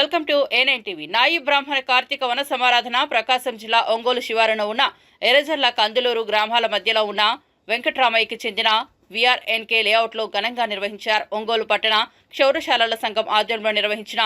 Welcome to A9 TV నాయి బ్రాహ్మణ కార్తీక వన సమారాధన ప్రకాశం జిల్లా ఒంగోలు శివారున ఉన్న ఎర్రజర్ల కందులూరు గ్రామాల మధ్యలో ఉన్న వెంకట్రామయ్యకి చెందిన విఆర్ఎన్కే లేఅవుట్లో ఘనంగా నిర్వహించారు. ఒంగోలు పట్టణ క్షౌరశాలల సంఘం ఆధ్వర్యంలో నిర్వహించిన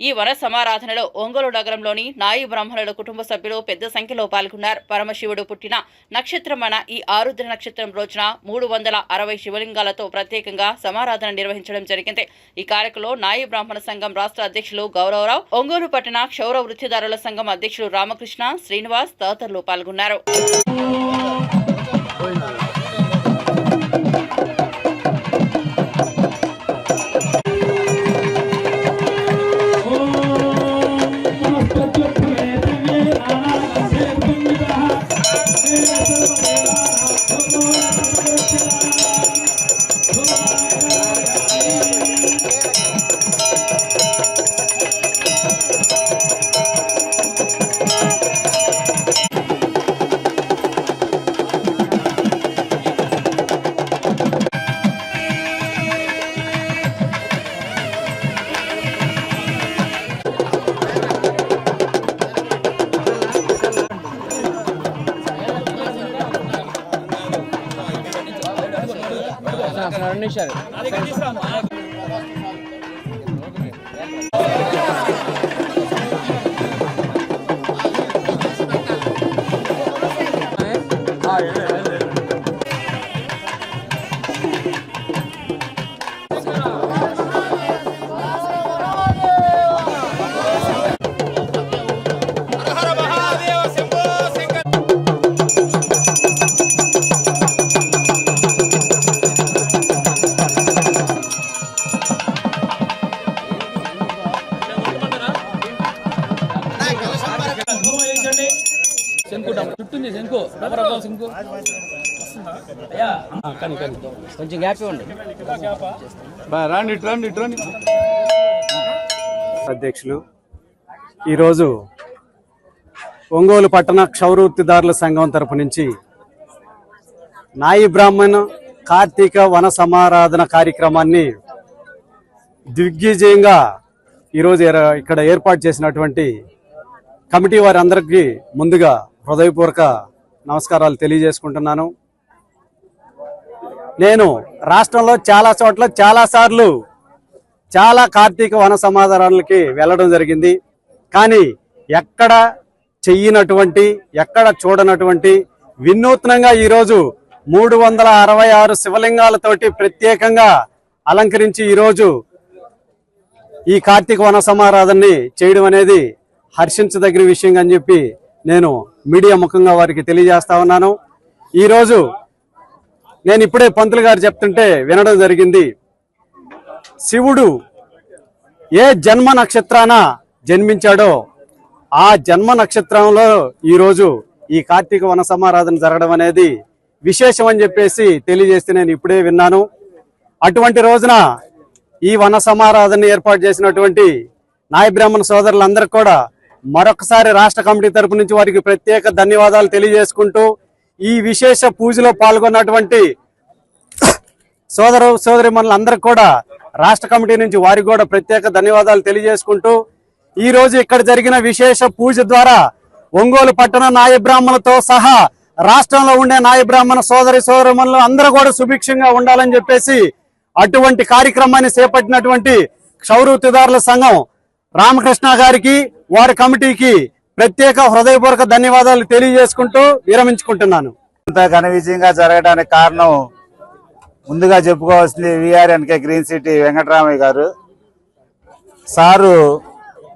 ఈ వన సమారాధనలో ఒంగోలు నగరంలోని నాయి బ్రాహ్మణుల కుటుంబ సభ్యులు పెద్ద సంఖ్యలో పాల్గొన్నారు. పరమశివుడు పుట్టిన నక్షత్రమైన ఈ ఆరుద్ర నక్షత్రం రోజున మూడు వందల అరవై శివలింగాలతో ప్రత్యేకంగా సమారాధన నిర్వహించడం జరిగింది. ఈ కార్యక్రమంలో నాయి బ్రాహ్మణ సంఘం రాష్ట్ర అధ్యక్షులు గౌరవరావు ఒంగోలు పట్టణ క్షౌర వృత్తిదారుల సంఘం అధ్యక్షులు రామకృష్ణ శ్రీనివాస్ తదితరులు పాల్గొన్నారు. রিসার రెండు నిమిషాలు శంకు చుట్టుంది శంకు. శంకు. అయ్యా. కానీ కానీ. కొంచెం గ్యాప్ ఇవ్వండి. రాండి ఇటు రండి రండి. అధ్యక్షులు ఈరోజు ఒంగోలు పట్టణ క్షౌరవృత్తిదారుల సంఘం తరపు నుంచి నాయి బ్రాహ్మణ కార్తీక వన సమారాధన కార్యక్రమాన్ని దిగ్విజయంగా ఈరోజు ఇక్కడ ఏర్పాటు చేసినటువంటి కమిటీ వారందరికీ ముందుగా హృదయపూర్వక నమస్కారాలు తెలియజేసుకుంటున్నాను. నేను రాష్ట్రంలో చాలా చోట్ల చాలా సార్లు చాలా కార్తీక వన సమాధానాలకి వెళ్ళడం జరిగింది. కానీ ఎక్కడ చెయ్యినటువంటి ఎక్కడ చూడనటువంటి వినూత్నంగా ఈరోజు మూడు వందల అరవై ఆరు శివలింగాలతోటి ప్రత్యేకంగా అలంకరించి ఈరోజు ఈ కార్తీక వన సమారాధనని చేయడం అనేది హర్షించదగిన విషయం అని చెప్పి నేను మీడియా ముఖంగా వారికి తెలియజేస్తా ఉన్నాను. ఈరోజు నేను ఇప్పుడే పంతులు గారు చెప్తుంటే వినడం జరిగింది. శివుడు ఏ జన్మ నక్షత్రాన జన్మించాడో ఆ జన్మ నక్షత్రంలో ఈరోజు ఈ కార్తీక వన సమారాధన జరగడం అనేది విశేషం అని చెప్పేసి తెలియజేస్తే నేను ఇప్పుడే విన్నాను. అటువంటి రోజున ఈ వన సమారాధన ఏర్పాటు చేసినటువంటి నాయ బ్రాహ్మణ సోదరులందరికీ కూడా మరొకసారి రాష్ట్ర కమిటీ తరపు నుంచి వారికి ప్రత్యేక ధన్యవాదాలు తెలియజేసుకుంటూ ఈ విశేష పూజలో పాల్గొన్నటువంటి సోదరు సోదరి మనలందరికి కూడా రాష్ట్ర కమిటీ నుంచి వారికి కూడా ప్రత్యేక ధన్యవాదాలు తెలియజేసుకుంటూ ఈ రోజు ఇక్కడ జరిగిన విశేష పూజ ద్వారా ఒంగోలు పట్టణ నాయ బ్రాహ్మణులతో సహా రాష్ట్రంలో ఉండే నాయ బ్రాహ్మణ సోదరి సోదరుమణులు అందరూ కూడా సుభిక్షంగా ఉండాలని చెప్పేసి అటువంటి కార్యక్రమాన్ని చేపట్టినటువంటి క్షౌరవృత్తిదారుల సంఘం రామకృష్ణ గారికి వారి కమిటీకి ప్రత్యేక హృదయపూర్వక ధన్యవాదాలు తెలియజేసుకుంటూ విరమించుకుంటున్నాను. ఇంత ఘన విజయంగా జరగడానికి కారణం ముందుగా చెప్పుకోవాల్సింది విఆర్ఎన్కే గ్రీన్ సిటీ వెంకటరామయ్య గారు. సారు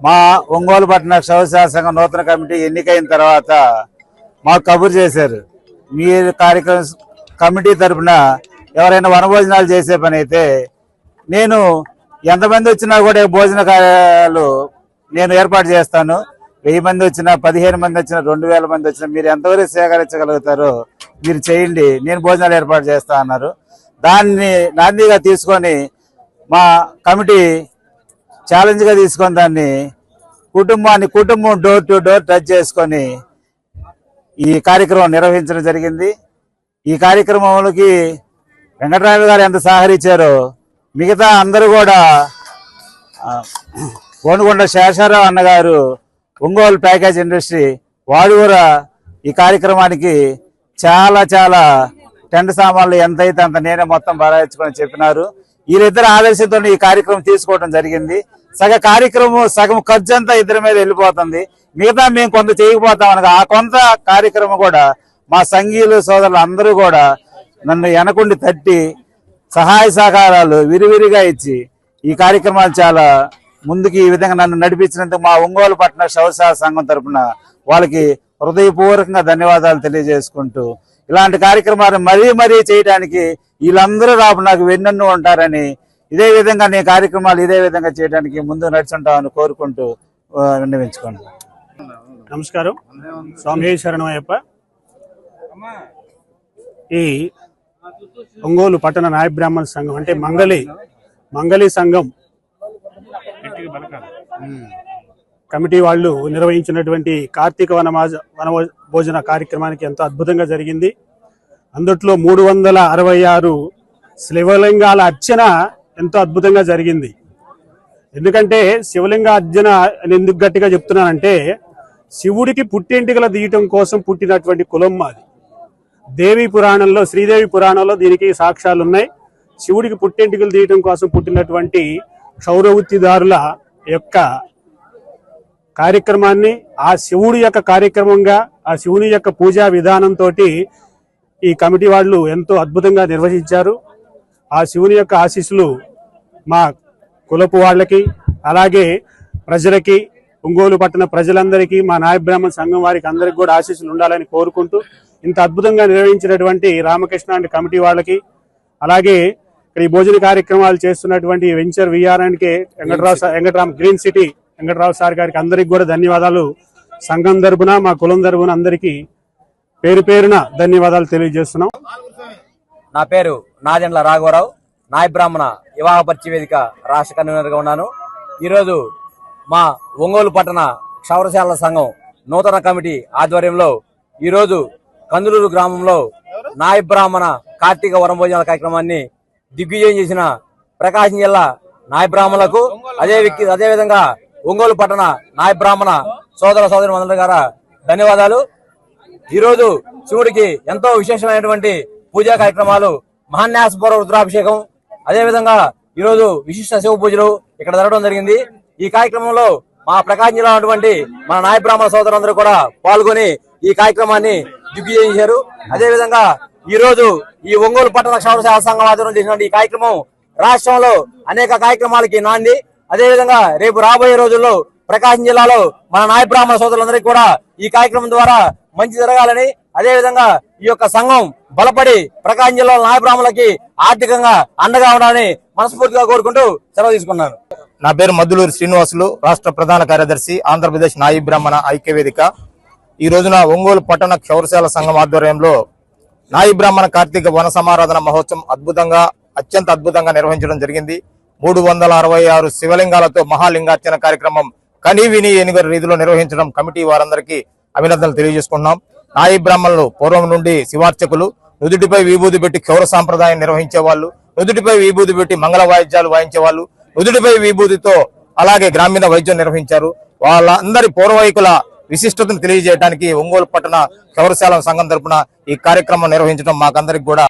మా ఒంగోలు పట్టణ క్షవశాసంగ నూతన కమిటీ ఎన్నికైన తర్వాత మాకు కబురు చేశారు. మీరు కార్యక్రమం కమిటీ తరపున ఎవరైనా వనభోజనాలు చేసే పని అయితే నేను ఎంతమంది వచ్చినా కూడా భోజన నేను ఏర్పాటు చేస్తాను. వెయ్యి మంది వచ్చినా పదిహేను మంది వచ్చినా రెండు వేల మంది వచ్చినా మీరు ఎంతవరకు సేకరించగలుగుతారో మీరు చేయండి. నేను భోజనాలు ఏర్పాటు చేస్తా అన్నారు. దాన్ని నాందిగా తీసుకొని మా కమిటీ ఛాలెంజ్గా తీసుకొని దాన్ని కుటుంబాన్ని కుటుంబం డోర్ టు డోర్ టచ్ చేసుకొని ఈ కార్యక్రమం నిర్వహించడం జరిగింది. ఈ కార్యక్రమంలోకి వెంకటరామ గారు ఎంత సహకరించారో మిగతా అందరూ కూడా ఆ, శేషారావు అన్నగారు ఒంగోలు ప్యాకేజ్ ఇండస్ట్రీ వాడు కూడా ఈ కార్యక్రమానికి చాలా చాలా టెంట్ సామాన్లు ఎంతైతే అంత నేనే మొత్తం బరాయించుకొని చెప్పినారు. వీళ్ళిద్దరు ఆదర్శంతో ఈ కార్యక్రమం తీసుకోవడం జరిగింది. సగ కార్యక్రమం సగం ఖర్చు అంతా ఇద్దరి మీద వెళ్ళిపోతుంది. మిగతా మేము కొంత చేయకపోతాం అనగా ఆ కొంత కార్యక్రమం కూడా మా సంఘీయులు సోదరులు అందరూ కూడా నన్ను వెనకుండి తట్టి సహాయ సహకారాలు విరివిరిగా ఇచ్చి ఈ కార్యక్రమాలు చాలా ముందుకు ఈ విధంగా నన్ను నడిపించినందుకు మా ఒంగోలు పట్టణ శవసాయ సంఘం తరపున వాళ్ళకి హృదయపూర్వకంగా ధన్యవాదాలు తెలియజేసుకుంటూ ఇలాంటి కార్యక్రమాలు మరీ మరీ చేయడానికి వీళ్ళందరూ రాపు నాకు వెన్నెన్ను ఉంటారని ఇదే విధంగా నేను కార్యక్రమాలు ఇదే విధంగా చేయడానికి ముందు నడుచుంటామని కోరుకుంటూ విన్నవించుకోండి. నమస్కారం. స్వామి శరణమయ్యప్ప. ఈ ఒంగోలు పట్టణ నాయ బ్రాహ్మణ సంఘం అంటే మంగళి మంగళి సంఘం. కమిటీ వాళ్ళు నిర్వహించినటువంటి కార్తీక వనమాజ వన భోజన కార్యక్రమానికి ఎంతో అద్భుతంగా జరిగింది. అందుట్లో మూడు వందల అరవై ఆరు శివలింగాల అర్చన ఎంతో అద్భుతంగా జరిగింది. ఎందుకంటే శివలింగ అర్జన అని ఎందుకు గట్టిగా చెప్తున్నానంటే శివుడికి పుట్టెంటికల తీయటం కోసం పుట్టినటువంటి కులం మాది. దేవి పురాణంలో శ్రీదేవి పురాణంలో దీనికి సాక్ష్యాలు ఉన్నాయి శివుడికి పుట్టెంటికలు తీయటం కోసం పుట్టినటువంటి క్షౌరవృత్తిదారుల యొక్క కార్యక్రమాన్ని ఆ శివుడి యొక్క కార్యక్రమంగా ఆ శివుని యొక్క పూజా విధానంతో ఈ కమిటీ వాళ్ళు ఎంతో అద్భుతంగా నిర్వహించారు. ఆ శివుని యొక్క ఆశీస్సులు మా కులపు వాళ్ళకి అలాగే ప్రజలకి ఒంగోలు పట్టణ ప్రజలందరికీ మా నాయ బ్రాహ్మణ సంఘం వారికి అందరికి కూడా ఆశీస్సులు ఉండాలని కోరుకుంటూ ఇంత అద్భుతంగా నిర్వహించినటువంటి రామకృష్ణ అండ్ కమిటీ వాళ్ళకి అలాగే ఇక్కడ ఈ భోజన కార్యక్రమాలు చేస్తున్నటువంటి venture VRNK Venkatarao sir Venkatram green city Venkatarao sir గారికి అందరికి కూడా ధన్యవాదాలు. సంఘం తరపున మా కులం తరపున అందరికీ పేరు పేరున ధన్యవాదాలు తెలియజేస్తున్నాం. నా పేరు నాదెండ్ల రాఘవరావు. నాయ బ్రాహ్మణ వివాహ పరిచయ వేదిక రాష్ట్ర కన్వీనర్గా ఉన్నాను. ఈరోజు మా ఒంగోలు పట్టణ క్షౌరశాల సంఘం నూతన కమిటీ ఆధ్వర్యంలో ఈరోజు కందులూరు గ్రామంలో నాయ బ్రాహ్మణ కార్తీక వనభోజనాల కార్యక్రమాన్ని దిగ్విజయం చేసిన ప్రకాశం జిల్లా నాయ బ్రాహ్మణులకు అదే వ్యక్తి అదేవిధంగా ఒంగోలు పట్టణ నాయ బ్రాహ్మణ సోదర సోదరి మండలి గారు ధన్యవాదాలు. ఈరోజు శివుడికి ఎంతో విశేషమైనటువంటి పూజా కార్యక్రమాలు మహాన్యాసపూర్వ రుద్రాభిషేకం అదేవిధంగా ఈరోజు విశిష్ట శివ పూజలు ఇక్కడ జరగడం జరిగింది. ఈ కార్యక్రమంలో మా ప్రకాశం జిల్లా ఉన్నటువంటి మన నాయ బ్రాహ్మణ సోదరులందరూ కూడా పాల్గొని ఈ కార్యక్రమాన్ని దిగ్విజయం చేయించారు అదేవిధంగా ఈ రోజు ఈ ఒంగోలు పట్టణ క్షవర సేవా సంఘం ఆధ్వర్యంలో చేసినటువంటి ఈ కార్యక్రమం రాష్ట్రంలో అనేక కార్యక్రమాలకి నాంది. అదేవిధంగా రేపు రాబోయే రోజుల్లో ప్రకాశం జిల్లాలో మన నాయ బ్రాహ్మణ సోదరులందరికీ కూడా ఈ కార్యక్రమం ద్వారా మంచి జరగాలని అదేవిధంగా ఈ యొక్క సంఘం బలపడి ప్రకాశం జిల్లాలో నాయ బ్రాహ్మణులకి ఆర్థికంగా అండగా ఉండాలని మనస్ఫూర్తిగా కోరుకుంటూ సెలవు తీసుకున్నాను. నా పేరు మద్దులూరు శ్రీనివాసులు రాష్ట్ర ప్రధాన కార్యదర్శి ఆంధ్రప్రదేశ్ నాయి బ్రాహ్మణ ఐక్య వేదిక. ఈ రోజున ఒంగోలు పట్టణ క్షౌరశాల సంఘం ఆధ్వర్యంలో నాయి బ్రాహ్మణ కార్తీక వన సమారాధన మహోత్సవం అద్భుతంగా అత్యంత అద్భుతంగా నిర్వహించడం జరిగింది. మూడు వందల అరవై ఆరు శివలింగాలతో మహాలింగార్చన కార్యక్రమం కనీ విని రీతిలో నిర్వహించడం కమిటీ వారందరికీ అభినందనలు తెలియజేసుకుంటున్నాం. నాయి బ్రాహ్మణులు పూర్వం నుండి శివార్చకులు నుదుటిపై విభూది పెట్టి క్షౌర సాంప్రదాయం నిర్వహించే వాళ్ళు నుదుటిపై విభూతి పెట్టి మంగళ వాయిద్యాలు వాయించే వాళ్ళు నుదుటిపై విభూతితో అలాగే గ్రామీణ వైద్యం నిర్వహించారు. వాళ్ళందరి పూర్వైకుల విశిష్టతను తెలియజేయడానికి ఒంగోలు పట్టణ సౌరశాల సంఘం తరపున ఈ కార్యక్రమం నిర్వహించడం మాకందరికి కూడా